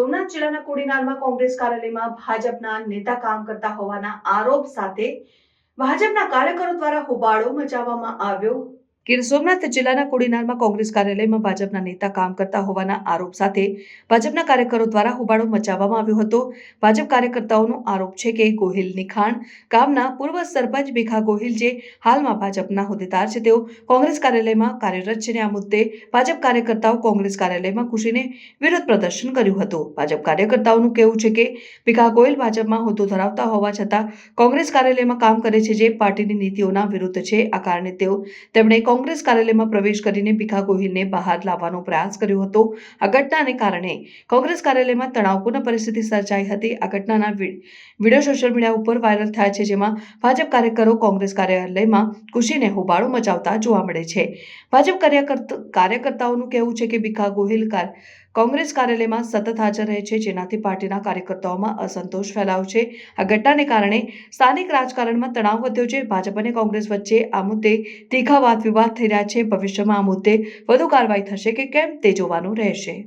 સોમનાથ જિલ્લાના કોડીનારમાં કોંગ્રેસ કાર્યાલયમાં ભાજપના નેતા કામ કરતા હોવાના આરોપ સાથે ભાજપના કાર્યકરો દ્વારા હોબાળો મચાવવામાં આવ્યો. ગીર સોમનાથ જિલ્લાના કોડીનારમાં કોંગ્રેસ કાર્યાલયમાં ભાજપના નેતા કામ કરતા હોવાના આરોપ સાથે ભાજપના કાર્યકરો દ્વારા હોબાળો મચાવવામાં આવ્યો હતો. ભાજપ કાર્યકર્તાઓનો આરોપ છે કે ગોહિલ નિખાણ ગામના પૂર્વ સરપંચ ભીખા ગોહિલ જે હાલમાં ભાજપના હોદ્દેદાર છે, તેઓ કોંગ્રેસ કાર્યાલયમાં કાર્યરત છે અને આ મુદ્દે ભાજપ કાર્યકર્તાઓ કોંગ્રેસ કાર્યાલયમાં ઘૂસીને વિરોધ પ્રદર્શન કર્યું હતું. ભાજપ કાર્યકર્તાઓનું કહેવું છે કે ભીખા ગોહિલ ભાજપમાં હોદ્દો ધરાવતા હોવા છતાં કોંગ્રેસ કાર્યાલયમાં કામ કરે છે જે પાર્ટીની નીતિઓના વિરુદ્ધ છે. આ કારણે તેઓ તેમણે કોંગ્રેસ કાર્યાલયમાં પ્રવેશ કરીને ભીખા ગોહિલને બહાર લાવવાનો પ્રયાસ કર્યો હતો. આ ઘટનાને કારણે કોંગ્રેસ કાર્યાલયમાં તણાવપૂર્ણ પરિસ્થિતિ સર્જાઈ હતી. આ ઘટનાના વીડિયો સોશિયલ મીડિયા ઉપર વાયરલ થયા છે, જેમાં ભાજપ કાર્યકરો કોંગ્રેસ કાર્યાલયમાં ખુશીને હોબાળો મચાવતા જોવા મળે છે. ભાજપ કાર્યકર્તાઓનું કહેવું છે કે ભીખા ગોહિલ કોંગ્રેસ કાર્યાલયમાં સતત હાજર રહે છે, જેનાથી પાર્ટીના કાર્યકર્તાઓમાં અસંતોષ ફેલાયો છે. આ ઘટનાને કારણે સ્થાનિક રાજકારણમાં તણાવ વધ્યો છે. ભાજપ અને કોંગ્રેસ વચ્ચે આ મુદ્દે તીખા વાદ વિવાદ થઈ રહ્યા છે. ભવિષ્યમાં આ મુદ્દે વધુ કાર્યવાહી થશે કે કેમ તે જોવાનું રહેશે.